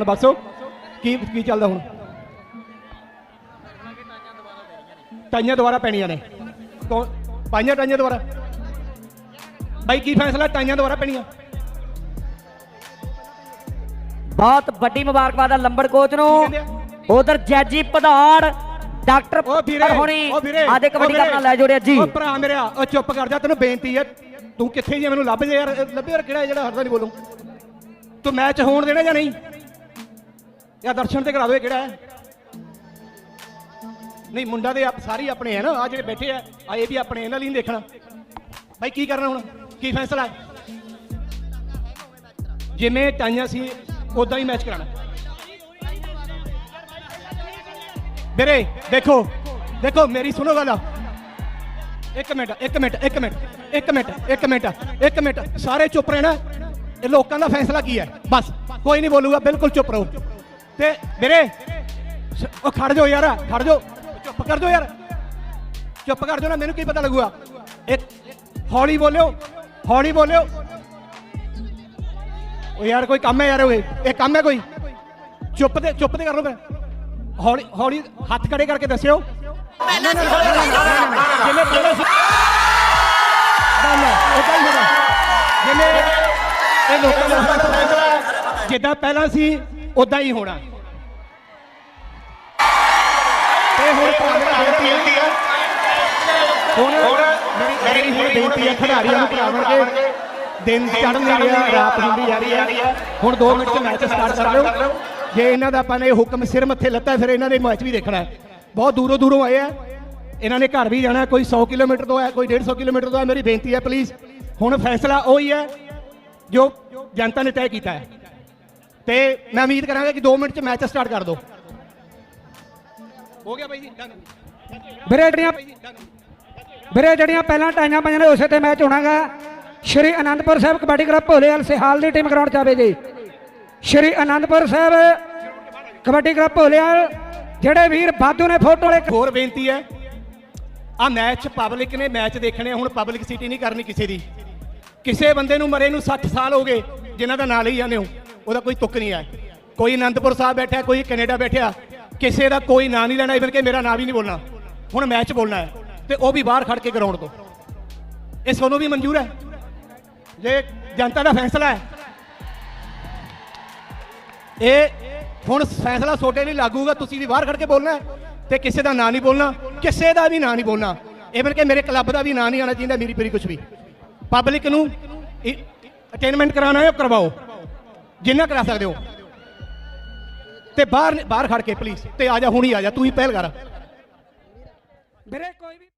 ਬਸੋ ਕੀ ਕੀ ਚੱਲਦਾ ਹੁਣ? ਟਾਈਆਂ ਦੁਬਾਰਾ ਪੈਣੀਆਂ ਨੇ। ਕੌਣ? ਪਾਈਆਂ ਟਾਈਆਂ ਦੁਬਾਰਾ? ਬਾਈ ਕੀ ਫੈਸਲਾ? ਟਾਈਆਂ ਦੁਬਾਰਾ ਪੈਣੀਆਂ। ਬਹੁਤ ਵੱਡੀ ਮੁਬਾਰਕਬਾਦ ਆ ਲੰਬੜ ਕੋਚ ਨੂੰ। ਉਧਰ ਜੈਜੀ ਪਧਾੜ ਡਾਕਟਰ ਵੀਰੇ ਹੁਣੀ ਆਦੇ ਕਬੱਡੀ ਕਰਨਾ ਲੈ ਜੋੜਿਆ ਜੀ। ਓ ਭਰਾ ਮੇਰਿਆ ਓ ਚੁੱਪ ਕਰ ਜਾ ਤੈਨੂੰ ਬੇਨਤੀ ਹੈ ਤੂੰ ਕਿੱਥੇ ਜੀ ਮੈਨੂੰ ਲੱਭ ਜੇ ਯਾਰ ਲੱਭੇ ਯਾਰ ਕਿਹੜਾ ਜਿਹੜਾ ਹਰਦਾ ਨਹੀਂ ਬੋਲੂ। ਤੂੰ ਮੈਚ ਹੋਣ ਦੇਣਾ ਜਾਂ ਨਹੀਂ? ਜਾਂ ਦਰਸ਼ਨ ਤੇ ਕਰਾ ਦਿਓ, ਇਹ ਕਿਹੜਾ ਹੈ? ਨਹੀਂ, ਮੁੰਡਾ ਦੇ ਆਪ ਸਾਰੀ ਆਪਣੇ ਹੈ ਨਾ ਆ ਜਿਹੜੇ ਬੈਠੇ ਆ ਆ ਇਹ ਵੀ ਆਪਣੇ, ਇਹਨਾਂ ਲਈ ਨਹੀਂ ਦੇਖਣਾ। ਭਾਈ ਕੀ ਕਰਨਾ ਹੁਣ? ਕੀ ਫੈਸਲਾ? ਹੈ ਜਿਵੇਂ ਟਾਈਆਂ ਸੀ ਉਦਾਂ ਹੀ ਮੈਚ ਕਰਾਣਾ ਵੀਰੇ, ਦੇਖੋ ਦੇਖੋ, ਮੇਰੀ ਸੁਣੋ ਗੱਲ। ਇੱਕ ਮਿੰਟ ਇੱਕ ਮਿੰਟ ਇੱਕ ਮਿੰਟ ਇੱਕ ਮਿੰਟ ਇੱਕ ਮਿੰਟ ਇੱਕ ਮਿੰਟ। ਸਾਰੇ ਚੁੱਪ ਰਹਿਣਾ, ਇਹ ਲੋਕਾਂ ਦਾ ਫੈਸਲਾ ਕੀ ਹੈ? ਬਸ, ਕੋਈ ਨਹੀਂ ਬੋਲੂਗਾ, ਬਿਲਕੁਲ ਚੁੱਪ ਰਹੋ। ਤੇ ਮੇਰੇ ਉਹ ਖੜ ਜਾਓ ਯਾਰ ਖੜ ਜਾਓ। ਚੁੱਪ ਕਰ ਜਾਓ ਯਾਰ। ਚੁੱਪ ਕਰ ਜਾਓ ਨਾ ਮੈਨੂੰ ਕੀ ਪਤਾ ਲੱਗੂਗਾ? ਇੱਕ ਹੌਲੀ ਬੋਲਿਓ ਹੌਲੀ ਬੋਲਿਓ। ਉਹ ਯਾਰ ਕੋਈ ਕੰਮ ਹੈ ਯਾਰ ਓਏ ਇਹ ਕੰਮ ਹੈ ਕੋਈ? ਚੁੱਪ ਤੇ ਚੁੱਪ ਤੇ ਕਰ ਲਓ ਫਿਰ। ਹੌਲੀ ਹੌਲੀ ਹੱਥ ਖੜੇ ਕਰਕੇ ਦੱਸਿਓ। ਜਿਵੇਂ ਇਹ ਲੋਕਾਂ ਦਾ ਜਿੱਦਾਂ ਪਹਿਲਾਂ ਸੀ ਉਦਾਂ ਹੀ ਹੋਣਾ। ਤੇ ਹੁਣ ਭਰਾ ਬੇਨਤੀ ਹੈ ਹੁਣ ਮੇਰੀ ਮੇਰੀ ਹੁਣ ਬੇਨਤੀ ਹੈ ਖਿਡਾਰੀਆਂ ਨੂੰ ਭਰਾ ਬਣ ਕੇ ਦਿਨ ਚੜ੍ਹ ਨਹੀਂ ਰਿਹਾ ਰਾਤ ਹੁੰਦੀ ਜਾ ਰਹੀ ਹੈ ਹੁਣ 2 ਮਿੰਟ ਚ ਮੈਚ ਸਟਾਰਟ ਕਰ ਲਿਓ। ਜੇ ਇਹਨਾਂ ਦਾ ਆਪਾਂ ਨੇ ਹੁਕਮ ਸਿਰ ਮੱਥੇ ਲੱਤਾ ਫਿਰ ਇਹਨਾਂ ਦੇ ਮੈਚ ਵੀ ਦੇਖਣਾ ਹੈ। ਬਹੁਤ ਦੂਰੋਂ ਦੂਰੋਂ ਆਏ ਆ। ਇਹਨਾਂ ਨੇ ਘਰ ਵੀ ਜਾਣਾ ਕੋਈ 100 ਕਿਲੋਮੀਟਰ ਤੋਂ ਹੈ ਕੋਈ 150 ਕਿਲੋਮੀਟਰ ਤੋਂ ਹੈ ਮੇਰੀ ਬੇਨਤੀ ਹੈ ਪਲੀਜ਼ ਹੁਣ ਫੈਸਲਾ ਉਹੀ ਹੈ ਜੋ ਜਨਤਾ ਨੇ ਤੈਅ ਕੀਤਾ ਹੈ। ਤੇ ਮੈਂ ਉਮੀਦ ਕਰਾਂਗਾ ਕਿ 2 ਮਿੰਟ ਚ ਮੈਚ ਸਟਾਰਟ ਕਰ ਦਿਓ। ਹੋ ਗਿਆ ਬਾਈ ਜੀ। ਵੀਰੇ ਜਿਹੜੀਆਂ ਵੀਰੇ ਜਿਹੜੀਆਂ ਪਹਿਲਾਂ ਟਾਈਆਂ ਪਈਆਂ ਨੇ ਉਸੇ ਤੇ ਮੈਚ ਹੋਣਾਗਾ। ਸ਼੍ਰੀ ਅਨੰਦਪੁਰ ਸਾਹਿਬ ਕਬੱਡੀ ਕਲੱਬ ਭੋਲੇਵਾਲ ਸਿਹਾਲ ਦੀ ਟੀਮ ਗਰਾਊਂਡ 'ਚ ਆਵੇ ਜੀ। ਸ਼੍ਰੀ ਅਨੰਦਪੁਰ ਸਾਹਿਬ ਕਬੱਡੀ ਕਲੱਬ ਭੋਲੇਵਾਲ ਜਿਹੜੇ ਵੀਰ ਬਾਦੂ ਨੇ ਫੋਟੋ ਵਾਲੇ ਹੋਰ ਬੇਨਤੀ ਹੈ ਆ ਮੈਚ ਪਬਲਿਕ ਨੇ ਮੈਚ ਦੇਖਣੇ ਹੁਣ ਪਬਲਿਕ ਸਿਟੀ ਨਹੀਂ ਕਰਨੀ ਕਿਸੇ ਦੀ। ਕਿਸੇ ਬੰਦੇ ਨੂੰ ਮਰੇ ਨੂੰ 60 ਸਾਲ ਹੋ ਗਏ ਜਿਨ੍ਹਾਂ ਦਾ ਨਾਂ ਲਈ ਜਾਂਦੇ ਹੋ ਉਹਦਾ ਕੋਈ ਤੁੱਕ ਨਹੀਂ ਹੈ। ਕੋਈ ਅਨੰਦਪੁਰ ਸਾਹਿਬ ਬੈਠਾ, ਕੋਈ ਕੈਨੇਡਾ ਬੈਠਿਆ, ਕਿਸੇ ਦਾ ਕੋਈ ਨਾਂ ਨਹੀਂ ਲੈਣਾ ਇਵਨ ਕਿ ਮੇਰਾ ਨਾਂ ਵੀ ਨਹੀਂ ਬੋਲਣਾ। ਹੁਣ ਮੈਚ ਬੋਲਣਾ ਹੈ ਤੇ ਉਹ ਵੀ ਬਾਹਰ ਖੜ ਕੇ ਗਰਾਊਂਡ ਤੋਂ। ਇਹ ਤੁਹਾਨੂੰ ਵੀ ਮਨਜ਼ੂਰ ਹੈ? ਜੇ ਜਨਤਾ ਦਾ ਫੈਸਲਾ ਹੈ, ਇਹ ਹੁਣ ਫੈਸਲਾ ਤੁਹਾਡੇ ਲਈ ਲਾਗੂਗਾ ਤੁਸੀਂ ਵੀ ਬਾਹਰ ਖੜ ਕੇ ਬੋਲਣਾ ਹੈ ਤੇ ਕਿਸੇ ਦਾ ਨਾਂ ਨਹੀਂ ਬੋਲਣਾ, ਕਿਸੇ ਦਾ ਵੀ ਨਾਂ ਨਹੀਂ ਬੋਲਣਾ। ਇਵਨ ਕਿ ਮੇਰੇ ਕਲੱਬ ਦਾ ਵੀ ਨਾਂ ਨਹੀਂ ਆਣਾ ਚਾਹੀਦਾ, ਮੇਰੀ ਪਰੀ ਕੁਝ ਵੀ। ਪਬਲਿਕ ਨੂੰ ਅਟੇਨਮੈਂਟ ਕਰਾਉਣਾ ਹੈ, ਉਹ ਕਰਵਾਓ। ਜਿੰਨਾ ਕਰਾ ਸਕਦੇ ਹੋ। ਤੇ ਬਾਹਰ ਬਾਹਰ ਖੜ ਕੇ ਪਲੀਜ਼ ਤੇ ਆ ਜਾ, ਹੁਣੀ ਆ ਜਾ, ਤੂੰ ਹੀ ਪਹਿਲ ਕਰ। ਵੀਰੇ, ਕੋਈ ਵੀ